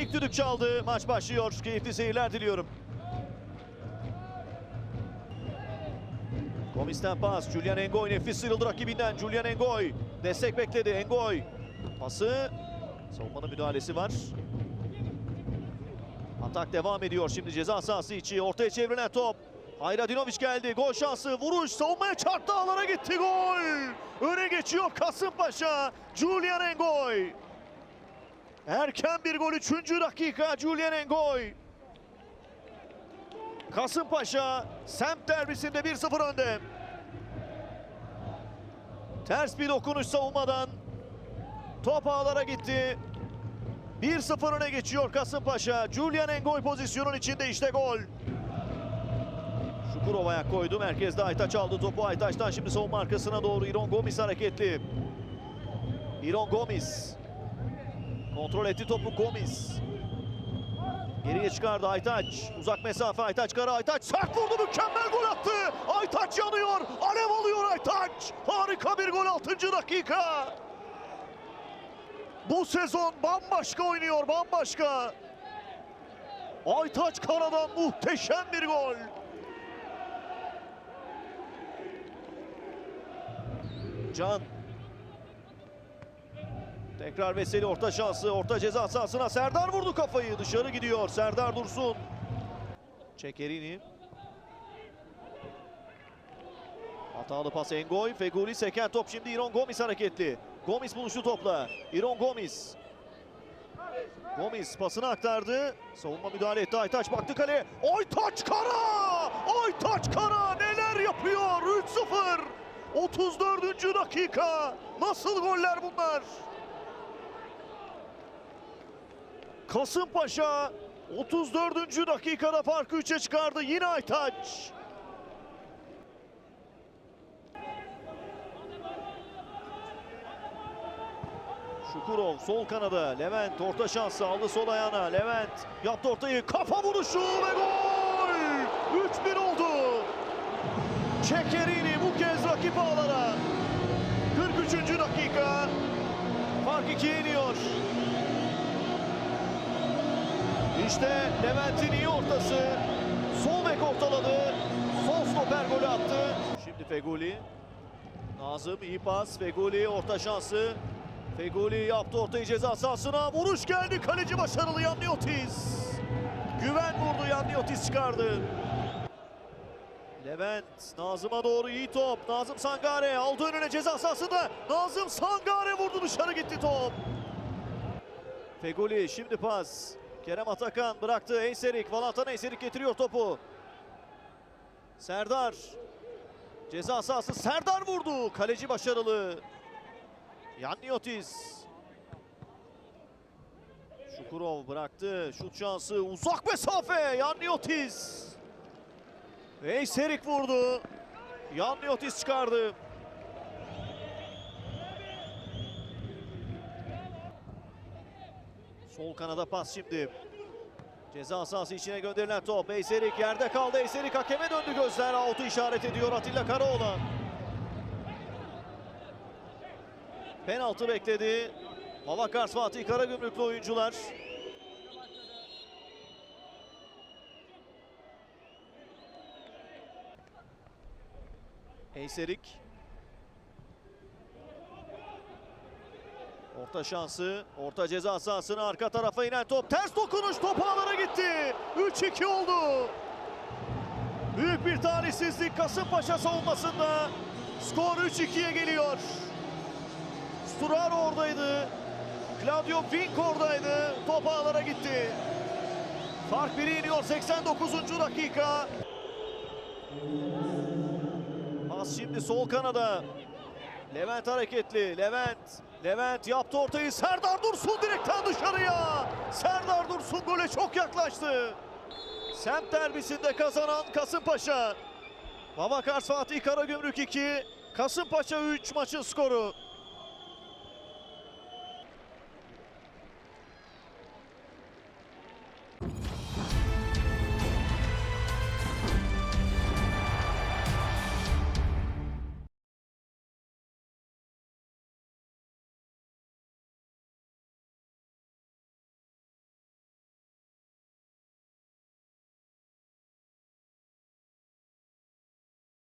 ilk düdük çaldı. Maç başlıyor. Keyifli seyirler diliyorum. Gomis'ten pas. Julian Engoy nefis sıyrıldı rakibinden. Julian Engoy destek bekledi. Engoy pası. Savunmanın müdahalesi var. Atak devam ediyor şimdi ceza sahası içi. Ortaya çevrilen top. Hayradinovic geldi. Gol şansı. Vuruş. Savunmaya çarptı. Ağlara gitti. Gol. Öne geçiyor Kasımpaşa. Julian Engoy. Erken bir gol 3. dakika Julian Engoy. Kasımpaşa semt derbisinde 1-0 önde. Ters bir dokunuş savunmadan. Top ağlara gitti. 1-0 öne geçiyor Kasımpaşa. Julian Engoy pozisyonun içinde işte gol. Şukurov ayak koydu. Merkezde Aytaç aldı topu. Aytaç'tan şimdi savunma arkasına doğru İron Gomis hareketli. İron Gomis. Kontrol etti topu Gomis. Geriye çıkardı Aytaç. Uzak mesafe Aytaç kara Aytaç sert vurdu mükemmel gol attı. Aytaç yanıyor. Alev alıyor Aytaç. Harika bir gol 6. dakika. Bu sezon bambaşka oynuyor bambaşka. Aytaç karadan muhteşem bir gol. Can. Tekrar Veseli orta şansı. Orta ceza sahasına Serdar vurdu kafayı. Dışarı gidiyor Serdar Dursun. Çekerini. Hatalı pas Engoy. Feguli seken top şimdi İron Gomis hareketli. Gomis buluştu topla. İron Gomis. Gomis pasını aktardı. Savunma müdahale etti. Aytaç baktı kaleye. Aytaç Kara! Aytaç Kara neler yapıyor? 3-0. 34. dakika. Nasıl goller bunlar? Kasımpaşa 34. dakikada farkı 3'e çıkardı. Yine Aytaç. Şukurov sol kanada. Levent orta şansı aldı sol ayağına. Levent yaptı ortayı. Kafa vuruşu ve gol! 3-1 oldu. Çekerini bu kez rakip ağlara. 43. dakika. Fark 2'ye iniyor. İşte Levent'in iyi ortası. Sol bek ortaladı. Sol stoper golü attı. Şimdi Feguli. Nazım iyi pas. Feguli orta şansı. Feguli yaptı ortayı ceza sahasına. Vuruş geldi. Kaleci başarılı Yanniotis. Güven vurdu Yanniotis çıkardı. Levent Nazım'a doğru iyi top. Nazım Sangare aldı önüne ceza sahasında. Nazım Sangare vurdu dışarı gitti top. Feguli şimdi pas. Kerem Atakan bıraktı. Eyserik. Valatan Eyserik getiriyor topu. Serdar. Ceza sahası Serdar vurdu. Kaleci başarılı. Yanniotis. Şukurov bıraktı. Şut şansı. Uzak mesafe. Yanniotis. Eyserik vurdu. Yanniotis çıkardı. Sol kanada pas şimdi. Ceza sahası içine gönderilen top. Eyserik yerde kaldı. Eyserik hakeme döndü gözler. Out'u işaret ediyor Atilla Karaoğlan. Penaltı bekledi. Mavakars Fatih Karagümrüklü oyuncular. Eyserik. Orta şansı, orta ceza sahasına arka tarafa inen top. Ters dokunuş top ağlara gitti. 3-2 oldu. Büyük bir talihsizlik Kasımpaşa savunmasında. Skor 3-2'ye geliyor. Sturaro oradaydı. Claudio Fink oradaydı. Top ağlara gitti. Fark 1'e iniyor 89. dakika. Pas şimdi sol kanada. Levent hareketli. Levent. Levent yaptı ortayı. Serdar Dursun direkten dışarıya. Serdar Dursun gole çok yaklaştı. Semt derbisinde kazanan Kasımpaşa. Babakars Fatih Karagümrük 2, Kasımpaşa 3 maçın skoru.